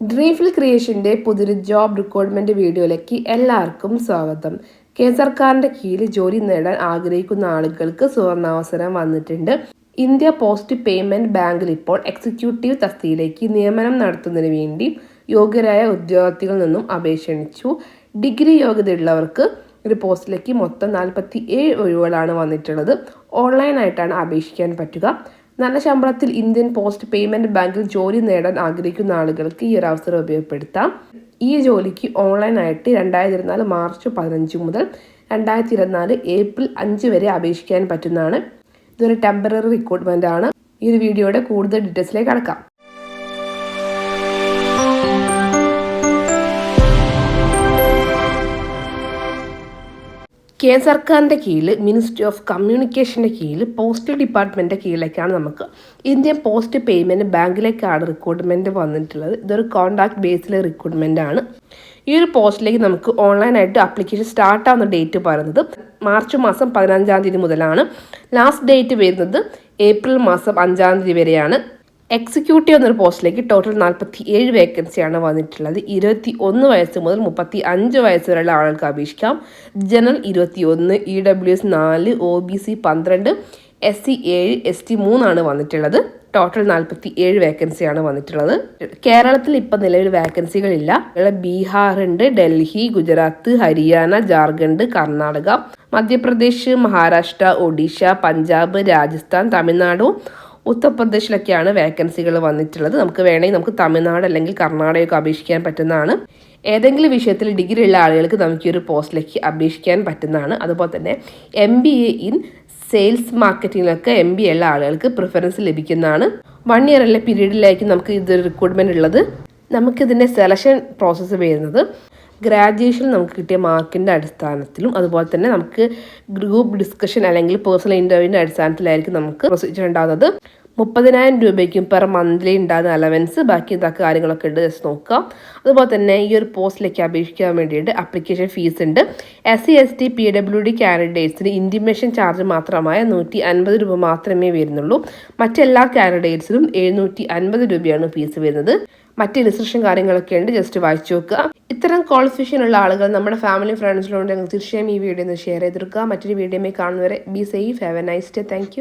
Dreamfill ക്രിയേഷന്റെ പുതിയൊരു job recruitment വീഡിയോയിലേക്ക് എല്ലാവർക്കും സ്വാഗതം. കേന്ദ്ര സർക്കാരിന്റെ കീഴിൽ ജോലി നേടാൻ ആഗ്രഹിക്കുന്ന ആളുകൾക്ക് സുവർണാവസരം വന്നിട്ടുണ്ട്. ഇന്ത്യ പോസ്റ്റ് പേയ്മെന്റ് ബാങ്കിൽ ഇപ്പോൾ എക്സിക്യൂട്ടീവ് തസ്തിയിലേക്ക് നിയമനം നടത്തുന്നതിന് വേണ്ടി യോഗ്യരായ ഉദ്യോഗാർത്ഥികളിൽ നിന്നും അപേക്ഷ ക്ഷണിച്ചു. ഡിഗ്രി യോഗ്യതയുള്ളവർക്ക് ഒരു പോസ്റ്റിലേക്ക് മൊത്തം നാൽപ്പത്തി ഏഴ് ഒഴിവുകളാണ് വന്നിട്ടുള്ളത്. ഓൺലൈനായിട്ടാണ് അപേക്ഷിക്കാൻ പറ്റുക. നല്ല ശമ്പളത്തിൽ ഇന്ത്യൻ പോസ്റ്റ് പേയ്മെന്റ് ബാങ്കിൽ ജോലി നേടാൻ ആഗ്രഹിക്കുന്ന ആളുകൾക്ക് ഈ ഒരു അവസരം ഉപയോഗപ്പെടുത്താം. ഈ ജോലിക്ക് ഓൺലൈനായിട്ട് രണ്ടായിരത്തി ഇരുപത്തിനാല് മാർച്ച് പതിനഞ്ച് മുതൽ രണ്ടായിരത്തി ഇരുപത്തിനാല് ഏപ്രിൽ അഞ്ച് വരെ അപേക്ഷിക്കാൻ പറ്റുന്നതാണ്. ഇതൊരു ടെമ്പററി റിക്രൂട്ട്മെന്റ് ആണ്. ഈ ഒരു വീഡിയോയുടെ കൂടുതൽ ഡീറ്റെയിൽസിലേക്ക് കടക്കാം. കേന്ദ്ര സർക്കാരിന്റെ കീഴിൽ മിനിസ്ട്രി ഓഫ് കമ്മ്യൂണിക്കേഷന്റെ കീഴിൽ പോസ്റ്റൽ ഡിപ്പാർട്ട്മെന്റിന്റെ കീഴിലേക്കാണ് നമുക്ക് ഇന്ത്യൻ പോസ്റ്റ് പേയ്മെന്റ് ബാങ്കിലേക്കാണ് റിക്രൂട്ട്മെന്റ് വന്നിട്ടുള്ളത്. ഇതൊരു കോൺടാക്ട് ബേസിലെ റിക്രൂട്ട്മെന്റ് ആണ്. ഈ ഒരു പോസ്റ്റിലേക്ക് നമുക്ക് ഓൺലൈനായിട്ട് ആപ്ലിക്കേഷൻ സ്റ്റാർട്ട് ആവുന്ന ഡേറ്റ് പറയുന്നത് മാർച്ച് മാസം പതിനഞ്ചാം തീയതി മുതലാണ്. ലാസ്റ്റ് ഡേറ്റ് വരുന്നത് ഏപ്രിൽ മാസം അഞ്ചാം തീയതി വരെയാണ്. എക്സിക്യൂട്ടീവ് എന്നൊരു പോസ്റ്റിലേക്ക് ടോട്ടൽ നാൽപ്പത്തി ഏഴ് വേക്കൻസിയാണ് വന്നിട്ടുള്ളത്. ഇരുപത്തി ഒന്ന് വയസ്സ് മുതൽ മുപ്പത്തി അഞ്ച് വയസ്സ് വരെയുള്ള ആളുകൾക്ക് അപേക്ഷിക്കാം. ജനറൽ ഇരുപത്തി ഒന്ന് ഇ ഡബ്ല്യു എസ് നാല് ഒ ബി സി പന്ത്രണ്ട് എസ് സി ഏഴ് എസ് ടി മൂന്നാണ് വന്നിട്ടുള്ളത്. ടോട്ടൽ നാൽപ്പത്തി ഏഴ് വേക്കൻസിയാണ് വന്നിട്ടുള്ളത്. കേരളത്തിൽ ഇപ്പം നിലവിൽ വേക്കൻസികളില്ല ബീഹാർ ഉണ്ട് ഡൽഹി ഗുജറാത്ത് ഹരിയാന ജാർഖണ്ഡ് കർണാടക മധ്യപ്രദേശ് മഹാരാഷ്ട്ര ഒഡീഷ പഞ്ചാബ് രാജസ്ഥാൻ തമിഴ്നാടു ഉത്തർപ്രദേശിലൊക്കെയാണ് വേക്കൻസികൾ വന്നിട്ടുള്ളത്. നമുക്ക് വേണമെങ്കിൽ നമുക്ക് തമിഴ്നാട് അല്ലെങ്കിൽ കർണാടകയൊക്കെ അപേക്ഷിക്കാൻ പറ്റുന്നതാണ്. ഏതെങ്കിലും വിഷയത്തിൽ ഡിഗ്രി ഉള്ള ആളുകൾക്ക് നമുക്ക് ഈ ഒരു പോസ്റ്റിലേക്ക് അപേക്ഷിക്കാൻ പറ്റുന്നതാണ്. അതുപോലെ തന്നെ M B A in sales മാർക്കറ്റിങ്ങിലൊക്കെ M B ഉള്ള ആളുകൾക്ക് പ്രിഫറൻസ് ലഭിക്കുന്നതാണ്. വൺ ഇയർ അല്ല പീരീഡിലായിരിക്കും നമുക്ക് ഇത് റിക്രൂട്ട്മെന്റ് ഉള്ളത്. നമുക്കിതിന്റെ സെലക്ഷൻ പ്രോസസ്സ് വരുന്നത് ഗ്രാജുവേഷൻ നമുക്ക് കിട്ടിയ മാർക്കിന്റെ അടിസ്ഥാനത്തിലും അതുപോലെ തന്നെ നമുക്ക് ഗ്രൂപ്പ് ഡിസ്കഷൻ അല്ലെങ്കിൽ പേഴ്സണൽ ഇന്റർവ്യൂവിന്റെ അടിസ്ഥാനത്തിലായിരിക്കും നമുക്ക് പ്രൊസീജിയർ ഉണ്ടാകുന്നത്. മുപ്പതിനായിരം രൂപയ്ക്കും പെർ മന്ത്ലി ഉണ്ടാകുന്ന അലവൻസ് ബാക്കി ഇതൊക്കെ കാര്യങ്ങളൊക്കെ ഉണ്ട്. ജസ്റ്റ് നോക്കുക അതുപോലെ തന്നെ ഈ ഒരു പോസ്റ്റിലേക്ക് അപേക്ഷിക്കാൻ വേണ്ടിയിട്ട് അപ്ലിക്കേഷൻ ഫീസ് ഉണ്ട്. S C S T P W D കാൻഡിഡേറ്റ്സിന് intimation charge മാത്രമായ നൂറ്റി അൻപത് രൂപ മാത്രമേ വരുന്നുള്ളൂ. മറ്റെല്ലാ കാൻഡിഡേറ്റ്സിനും എഴുന്നൂറ്റി അൻപത് രൂപയാണ് ഫീസ് വരുന്നത്. മറ്റ് ഇൻസ്ട്രക്ഷൻ കാര്യങ്ങളൊക്കെ ഉണ്ട്. ജസ്റ്റ് വായിച്ചു നോക്കുക. ഇത്തരം ക്വാളിഫിക്കേഷൻ ഉള്ള ആളുകൾ നമ്മുടെ ഫാമിലി ഫ്രണ്ട്സിലുണ്ടെങ്കിൽ തീർച്ചയായും ഈ വീഡിയോ ഒന്ന് ഷെയർ ചെയ്തെടുക്കുക മറ്റൊരു വീഡിയോയിൽ കാണുന്നവരെ be safe have a nice day thank